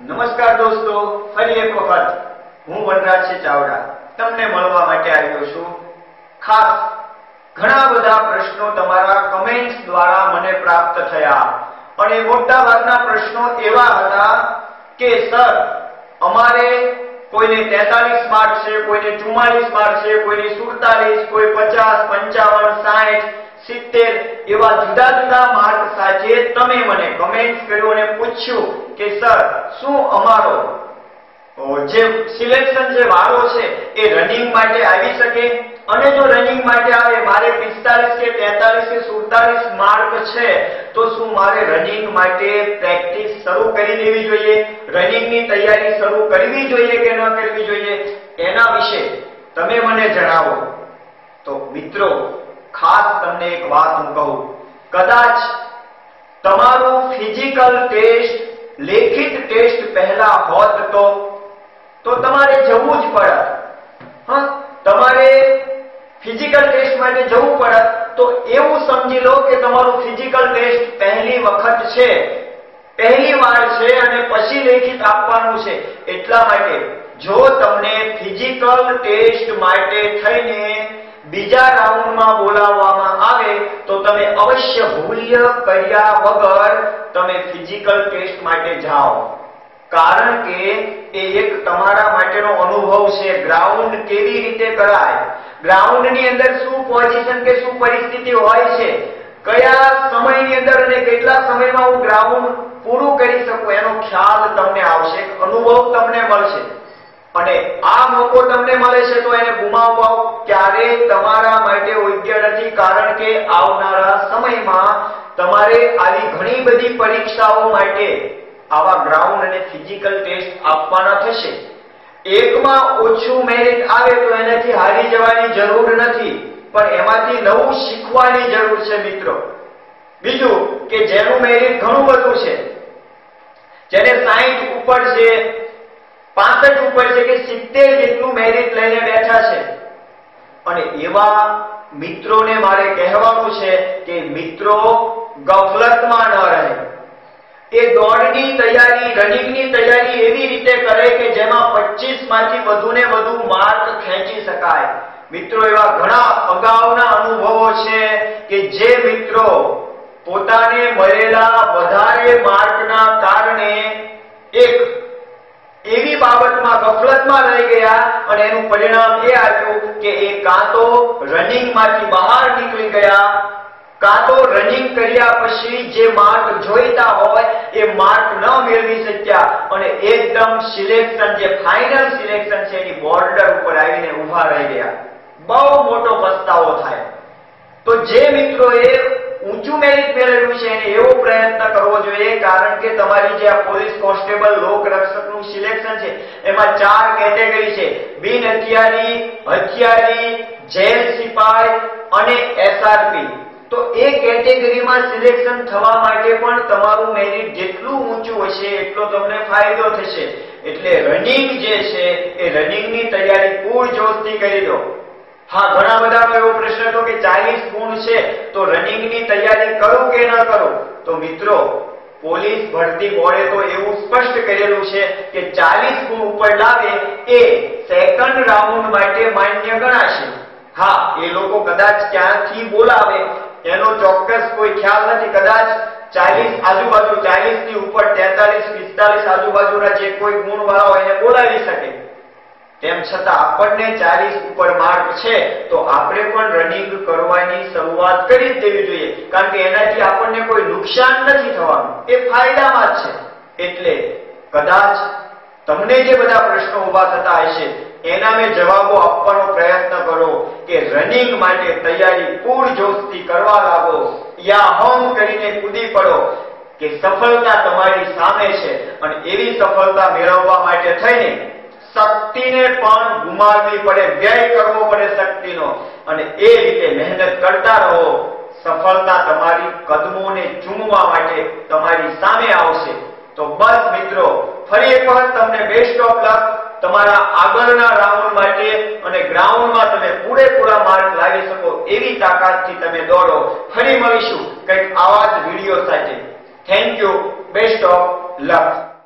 નમસ્કાર દોસ્તો, ફરી એક વખત હું વનરાજસિંહ ચાવડા. તમને મળવા માટે આવ્યો છું. ખાસ ઘણા બધા પ્રશ્નો તમારા કમેન્ટ્સ દ્વારા મને પ્રાપ્ત થયા. અને મોટા ભાગના પ્રશ્નો એવા હતા કે, સર, અમારે કોઈને 43 માર્ક છે, કોઈને 44 માર્ક છે, કોઈને 47 કોઈ 50 55 60 સિત્તેર એવા જુદા જુદા માર્ક સાથે તમે મને કમેન્ટ કર્યું અને પૂછ્યું કે, સર, શું અમારો જે સિલેક્શન જે વારો છે એ રનિંગ માટે આવી શકે? અને જો રનિંગ માટે આવે, મારે 45 કે 43 કે 47 માર્ક છે, તો શું મારે રનિંગ માટે પ્રેક્ટિસ શરૂ કરી દેવી જોઈએ? રનિંગની તૈયારી શરૂ કરવી જોઈએ કે ન કરવી જોઈએ? એના વિશે તમે મને જણાવો. તો મિત્રો, ખાસ તમને એક વાત હું કહું. કદાચ તમારું ફિઝિકલ ટેસ્ટ લેખિત ટેસ્ટ પહેલા હોત તો તો તમારે જવું જ પડત. હા? તમારે ફિઝિકલ ટેસ્ટ માટે જવું પડે, તો એવું સમજી લો કે તમારું ફિઝિકલ ટેસ્ટ પહેલી વખત છે. પહેલી વાર છે અને પછી લેખિત આપવાનું છે. એટલા માટે, જો તમને ફિઝિકલ ટેસ્ટ માટે થઈને બીજા રાઉન્ડમાં બોલાવવામાં આવે, તો તમે અવશ્ય ભૂલ્ય કર્યા વગર તમે ફિઝિકલ ટેસ્ટ માટે જાઓ. કારણ કે એ એક તમારા માટેનો અનુભવ છે. ગ્રાઉન્ડ કેવી રીતે કરાય ગ્રાઉન્ડની અંદર શું પોઝિશન કે શું પરિસ્થિતિ હોય છે? કયા સમયની અંદર અને કેટલા સમયમાં હું ગ્રાઉન્ડ પૂરું કરી શકું એનો ખ્યાલ તમને આવશે. અનુભવ તમને મળશે. અને આ મોકો તમને મળે છે તો એને ગુમાવવા ક્યારે? તમારા માટે યોગ્ય નથી કારણ કે આવનારા સમયમાં તમારે આવી ઘણી બધી પરીક્ષાઓ માટે આવા ગ્રાઉન્ડ અને ફિઝિકલ ટેસ્ટ આપવાના થશે. એકમાં ઓછું મેરિટ આવે તો એનાથી હારી જવાની જરૂર નથી. પણ એમાંથી નવું શીખવાની જરૂર છે મિત્રો. બીજું કે જેનું મેરિટ ઘણું બધું છે. જેને 60 ઉપર છે 65 ઉપર છે કે 70 જેટલું મેરિટ લઈને બેઠા છે. અને એવા મિત્રોને મારે કહેવાનું છે કે મિત્રો ગફલતમાં ન રહે. એ દોડની તૈયારી, રનિંગની તૈયારી એવી રીતે કરે કે જેમાં 25 માંથી વધુને વધુ માર્ક ખેંચી શકાય. મિત્રો, એવા ઘણા અગાઉના અનુભવો છે કે જે મિત્રો પોતાને મળેલા વધારે માર્કના કારણે એક એવી બાબતમાં ગફલતમાં રહી ગયા અને એનું પરિણામ એ આવ્યું કે એ કાં તો રનિંગમાંથી બહાર નીકળી ગયા કાં તો રનિંગ કર્યા પછી જે માર્ક જોઈતા હોય, એ માર્ક ન મેળવી શક્યા. અને એકદમ સિલેક્શન જે ફાઇનલ સિલેક્શન છે, એની બોર્ડર ઉપર આવીને ઊભા રહી ગયા. બહુ મોટો પસ્તાવો થાય. તો જે મિત્રોએ ઊંચું મેરિટ મેળવ્યું છે, એને એવો પ્રયત્ન કરવો જોઈએ, કારણ કે તમારી જે આ પોલીસ કોન્સ્ટેબલ લોક રક્ષકનું સિલેક્શન છે, એમાં ચાર કેટેગરી છે. બિન હથિયારી હથિયારી, જેલ સિપાઈ અને એસઆરપી તો એ કેટેગરીમાં સિલેક્શન થવા માટે પણ તમારું મેરિટ જેટલું ઊંચું હશે, એટલો તમને ફાયદો થશે. એટલે રનિંગ જે છે, એ રનિંગની તૈયારી પૂરજોશથી કરી દો હા, ઘણા બધાનો એવો પ્રશ્ન હતો કે 40 ગુણ છે, તો રનિંગની તૈયારી કરું કે ન કરું? તો મિત્રો, પોલીસ ભરતી બોર્ડે તો એવું સ્પષ્ટ કરેલું છે કે 40 ગુણ ઉપર લાવે એ સેકન્ડ રાઉન્ડ માટે માન્ય ગણાશે. હા, એ લોકો કદાચ ક્યાંથી બોલાવે એનો ચોક્કસ કોઈ ખ્યાલ નથી. કદાચ 40 આજુબાજુ 40 ની ઉપર 43 45 આજુબાજુના જે કોઈ ગુણ વાળા હોય એને બોલાવી શકે. તેમ છતાં આપણને 40 ઉપર માર્ક છે, તો આપણે પણ રનિંગ કરવાની શરૂઆત કરી દેવી જોઈએ. કારણ કે એનાથી આપણને કોઈ નુકસાન નથી થવાનું. એ ફાયદામાં જ છે. એટલે કદાચ તમને જે બધા પ્રશ્નો ઊભા થતા હશે એના મેં જવાબો આપવાનો પ્રયત્ન કરો કે રનિંગ માટે તૈયારી પૂરજોશથી કરવા લાગો. યા હોમ કરીને કૂદી પડો કે સફળતા તમારી સામે છે અને એવી સફળતા મેળવવા માટે થઈને શક્તિને પણ ગુમાવવી પડે, વ્યય કરવો પડે શક્તિનો. અને એ રીતે મહેનત કરતા રહો. સફળતા તમારી કદમોને ચૂમવા માટે તમારી સામે આવશે. તો બસ મિત્રો, ફરી એક વખત તમને બેસ્ટ ઓફ લક તમારા આગળના રાઉન્ડ માટે અને ગ્રાઉન્ડમાં તમે પૂરેપૂરા માર્ક લાવી શકો એવી તાકાતથી તમે દોડો. ફરી મળીશું કંઈક આવા જ વીડિયો સાથે. Thank you best of luck